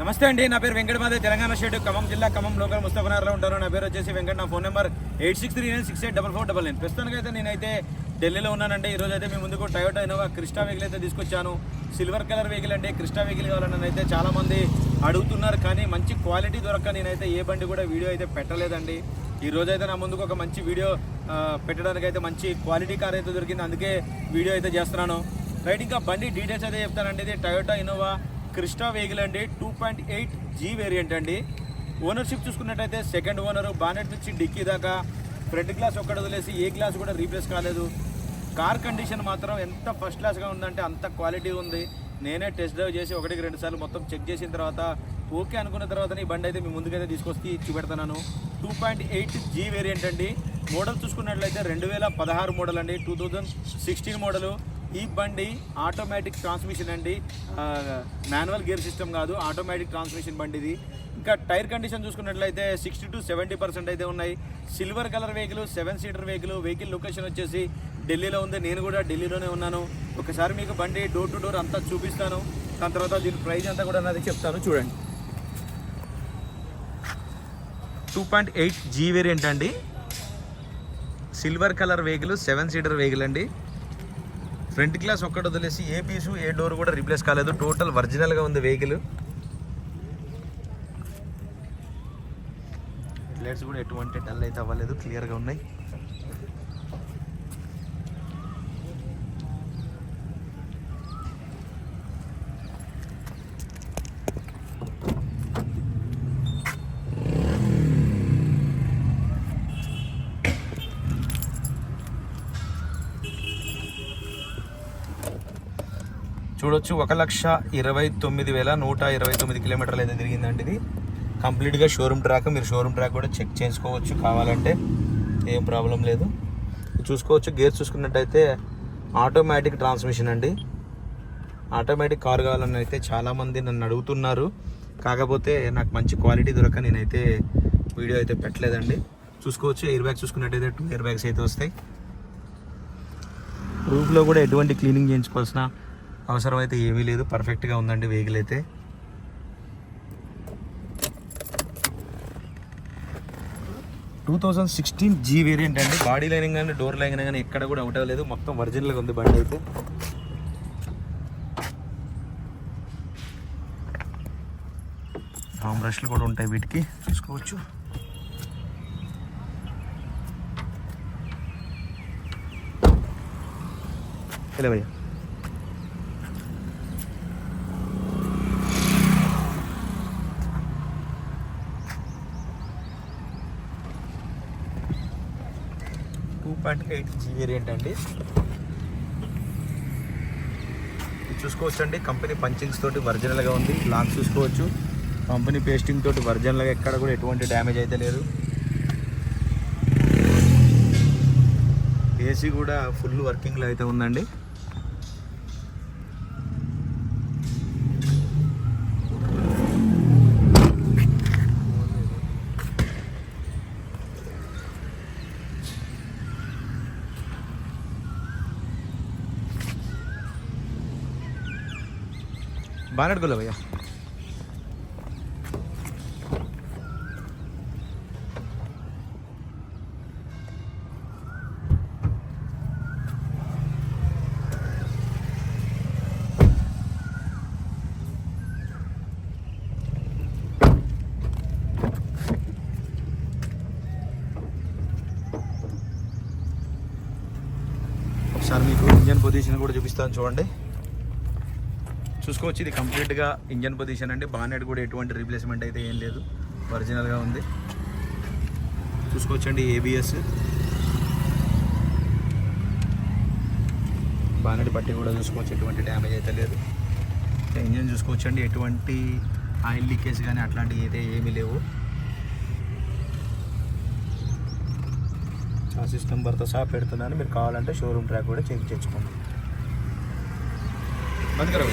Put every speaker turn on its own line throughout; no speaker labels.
నమస్తే అండి నా పేరు వెంకటమాదే తెలంగాణ స్టేట్ ఖమ్మం జిల్లా ఖమ్మం లోకల్ ముస్తఫనగర్లో ఉంటాను. నా పేరు వచ్చేసి వెంకట నా phone number eight six three nine six eight double four double nine. ప్రస్తుతానికి అయితే నేనైతే ఢిల్లీలో ఉన్నానండి. ఈ రోజు అయితే మీ ముందుకు టయోటా ఇన్నోవా క్రిస్టా వెహికల్ అయితే తీసుకొచ్చాను. సిల్వర్ కలర్ వెహికల్ అండి క్రిస్టా వెహికల్ కావాలని అయితే చాలామంది అడుగుతున్నారు. కానీ మంచి క్వాలిటీ దొరక్క నేనైతే ఏ బండి కూడా వీడియో అయితే పెట్టలేదండి. ఈ రోజు అయితే నా ముందుకు ఒక మంచి వీడియో పెట్టడానికి అయితే మంచి క్వాలిటీ కార్ అయితే దొరికింది. అందుకే వీడియో అయితే చేస్తున్నాను. రైట్ ఇంకా బండి డీటెయిల్స్ అయితే చెప్తానండి. ఇది టయోటా ఇన్నోవా కృష్ణా వెహికల్ అండి. Two point eight G variant అండి. ఓనర్షిప్ చూసుకున్నట్టయితే సెకండ్ ఓనరు బానెట్ నుంచి డిక్కీ దాకా. ఫ్రంట్ గ్లాస్ ఒక్కడ వదిలేసి ఏ గ్లాస్ కూడా రీప్లేస్ కాలేదు. కార్ కండిషన్ మాత్రం ఎంత ఫస్ట్ క్లాస్గా ఉందంటే అంత క్వాలిటీ ఉంది. నేనే టెస్ట్ డ్రైవ్ చేసి ఒకటికి రెండు సార్లు మొత్తం చెక్ చేసిన తర్వాత ఓకే అనుకున్న తర్వాత ఈ బండి అయితే మీ ముందుకైతే తీసుకొచ్చి చూపెడతాను. Two point eight G variant అండి. మోడల్ చూసుకున్నట్లయితే రెండు వేల పదహారు మోడల్ అండి. టూ థౌజండ్ సిక్స్టీన్ మోడలు ఈ బండి ఆటోమేటిక్ ట్రాన్స్మిషన్ అండి. మాన్యువల్ గేర్ సిస్టమ్ కాదు ఆటోమేటిక్ ట్రాన్స్మిషన్ బండి ఇది ఇంకా టైర్ కండిషన్ చూసుకున్నట్లయితే సిక్స్టీ టు సెవెంటీ పర్సెంట్ అయితే ఉన్నాయి. Silver colour vehicle seven seater vehicle vehicle location వచ్చేసి ఢిల్లీలో ఉంది. నేను కూడా ఢిల్లీలోనే ఉన్నాను. ఒకసారి మీకు బండి డోర్ టు డోర్ అంతా చూపిస్తాను. దాని తర్వాత దీని ప్రైజ్ అంతా కూడా నాది చెప్తాను. చూడండి. Two point eight G variant అండి. Silver colour vehicle seven seater vehicle అండి. ఫ్రంట్ గ్లాస్ ఒక్కటి వదిలేసి ఏ పీసు ఏ డోర్ కూడా రీప్లేస్ కాలేదు. టోటల్ ఒరిజినల్గా ఉంది వెహికల్ లైట్స్ కూడా ఎటువంటి డల్ అయితే అవ్వలేదు క్లియర్గా ఉన్నాయి. చూడొచ్చు. ఒక లక్ష ఇరవై తొమ్మిది వేల నూట ఇరవై తొమ్మిది కిలోమీటర్లు అయితే తిరిగిందండి ఇది. కంప్లీట్గా షోరూమ్ ట్రాక్ మీరు షోరూమ్ ట్రాక్ కూడా చెక్ చేసుకోవచ్చు. కావాలంటే ఏం ప్రాబ్లం లేదు. చూసుకోవచ్చు. గేర్ చూసుకున్నట్టయితే ఆటోమేటిక్ ట్రాన్స్మిషన్ అండి. ఆటోమేటిక్ కార్ కావాలని అయితే చాలామంది నన్ను అడుగుతున్నారు. కాకపోతే నాకు మంచి క్వాలిటీ దొరక నేనైతే వీడియో అయితే పెట్టలేదండి. చూసుకోవచ్చు. ఎయిర్ బ్యాగ్స్ చూసుకున్నట్టయితే టూ ఎయిర్ బ్యాగ్స్ అయితే వస్తాయి. రూఫ్లో కూడా ఎటువంటి క్లీనింగ్ చేయించుకోవాల్సిన అవసరం అయితే ఏమీ లేదు పర్ఫెక్ట్గా ఉందండి వెహికల్ అయితే. Two thousand sixteen G variant అండి. బాడీ లైనింగ్ కానీ డోర్ లైనింగ్ కానీ ఎక్కడ కూడా అవుట్ అవ్వలేదు మొత్తం ఒరిజినల్గా ఉంది బండి అయితే. హామ్ బ్రష్లు కూడా ఉంటాయి వీటికి. చూసుకోవచ్చు. ఇలా భయ్యా two point eight G variant అండి. ఇది చూసుకోవచ్చు అండి కంపెనీ పంచింగ్స్ తోటి ఒరిజినల్గా ఉంది. లాక్ చూసుకోవచ్చు. కంపెనీ పేస్టింగ్ తోటి ఒరిజినల్గా ఎక్కడ కూడా ఎటువంటి డ్యామేజ్ అయితే లేదు. ఏసీ కూడా ఫుల్ వర్కింగ్లో అయితే ఉందండి. బాగా అడుగులే భయ్యా. ఒకసారి మీకు ఇంజన్ పొజిషన్ కూడా చూపిస్తాను చూడండి. చూసుకోవచ్చు ఇది కంప్లీట్గా ఇంజన్ పొజిషన్ అండి. బానెట్ కూడా ఎటువంటి రీప్లేస్మెంట్ అయితే ఏం లేదు. ఒరిజినల్గా ఉంది. చూసుకోవచ్చండి ఏబిఎస్ బానెట్ పట్టి కూడా చూసుకోవచ్చు ఎటువంటి డ్యామేజ్ అయితే లేదు. ఇంజన్ చూసుకోవచ్చండి ఎటువంటి ఆయిల్ లీకేజ్ కానీ అట్లాంటివి అయితే ఏమీ లేవు. ఆ సిస్టమ్ భర్త సహా పెడుతున్నాను. మీరు కావాలంటే షోరూమ్ ట్రాక్ కూడా చేయించుకోండి చేసుకోండి. బంద్ కరో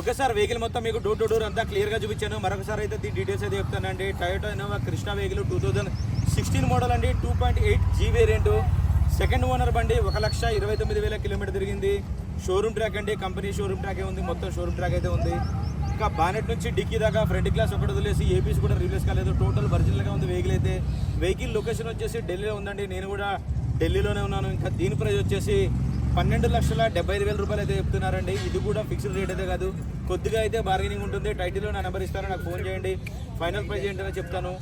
ఒకేసారి వెహికల్ మొత్తం మీకు డోర్ టు డోర్ అంతా క్లియర్గా చూపించాను. మరొకసారి అయితే దీని డీటెయిల్స్ అయితే చెప్తానండి. Toyota Innova Crysta vehicle two thousand sixteen model అండి. Two point eight G variant second owner బండి ఒక లక్ష ఇరవై తొమ్మిది వేల కిలోమీటర్ తిరిగింది. షోరూమ్ ట్రాక్ అండి. కంపెనీ షోరూమ్ ట్రాకే ఉంది. మొత్తం షోరూమ్ ట్రాక్ అయితే ఉంది. ఇంకా బానెట్ నుంచి డిక్కీ దాకా ఫ్రంట్ గ్లాస్ ఒకటి వదిలేసి ఏపీస్ కూడా రిలీజ్ కాలేదు. టోటల్ ఒరిజినల్గా ఉంది వెహికల్ అయితే. వెహికల్ లొకేషన్ వచ్చేసి ఢిల్లీలో ఉందండి. నేను కూడా ఢిల్లీలోనే ఉన్నాను. ఇంకా దీని ప్రైస్ వచ్చేసి పన్నెండు లక్షల డెబ్బై వేల రూపాయలు అయితే చెప్తున్నారండి. ఇది కూడా ఫిక్స్డ్ రేట్ అయితే కాదు. కొద్దిగా అయితే బార్గెనింగ్ ఉంటుంది. టైటిల్లో నా నెంబర్ ఇస్తాను. నాకు ఫోన్ చేయండి. ఫైనల్ ప్రైజ్ ఏంటనే చెప్తాను.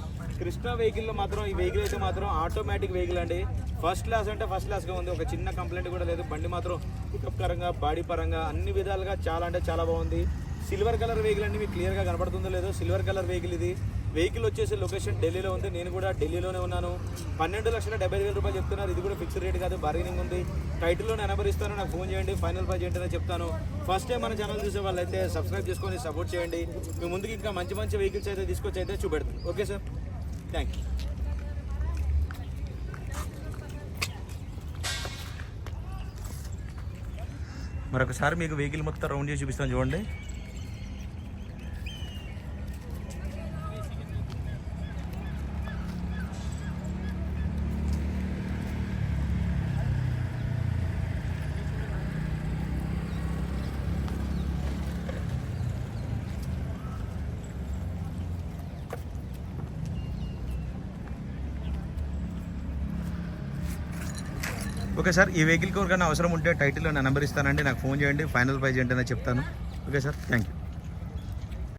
కృష్ణ వెహికల్లో మాత్రం ఈ వెహికల్ అయితే మాత్రం ఆటోమేటిక్ వెహికల్ అండి. ఫస్ట్ క్లాస్ అంటే ఫస్ట్ క్లాస్గా ఉంది. ఒక చిన్న కంప్లైంట్ కూడా లేదు. బండి మాత్రం పికప్ పరంగా బాడీ పరంగా అన్ని విధాలుగా చాలా అంటే చాలా బాగుంది. సిల్వర్ కలర్ వెహికల్ అండి. మీకు క్లియర్గా కనబడుతుందో లేదో సిల్వర్ కలర్ వెహికల్ ఇది. వెహికల్ వచ్చేసి లొకేషన్ ఢిల్లీలో ఉంది. నేను కూడా ఢిల్లీలోనే ఉన్నాను. పన్నెండు లక్షల డెబ్బై ఐదు వేల రూపాయలు చెప్తున్నారు. ఇది కూడా ఫిక్స్డ్ రేట్ కాదు. బార్గెనింగ్ ఉంది. టైటిల్లో నెంబర్ ఇస్తాను. నాకు ఫోన్ చేయండి. ఫైనల్ ప్రైజ్ ఏంటనే చెప్తాను. ఫస్ట్ టైం మన ఛానల్ చూసే వాళ్ళైతే సబ్స్క్రైబ్ చేసుకొని సపోర్ట్ చేయండి. మీ ముందుకు ఇంకా మంచి మంచి వెహికల్స్ అయితే తీసుకొచ్చి అయితే చూపెడతాను. ఓకే సార్ థ్యాంక్ యూ మరొకసారి మీకు వెహికల్ మొత్తం రౌండ్ చేసి చూపిస్తాను. చూడండి. ఓకే సార్ ఈ వెహికల్ ఎవరికైనా అవసరం ఉంటే టైటిల్లో నా నెంబర్ ఇస్తానండి. నాకు ఫోన్ చేయండి. ఫైనల్ ప్రైజ్ ఏంటనే చెప్తాను. Okay sir thank you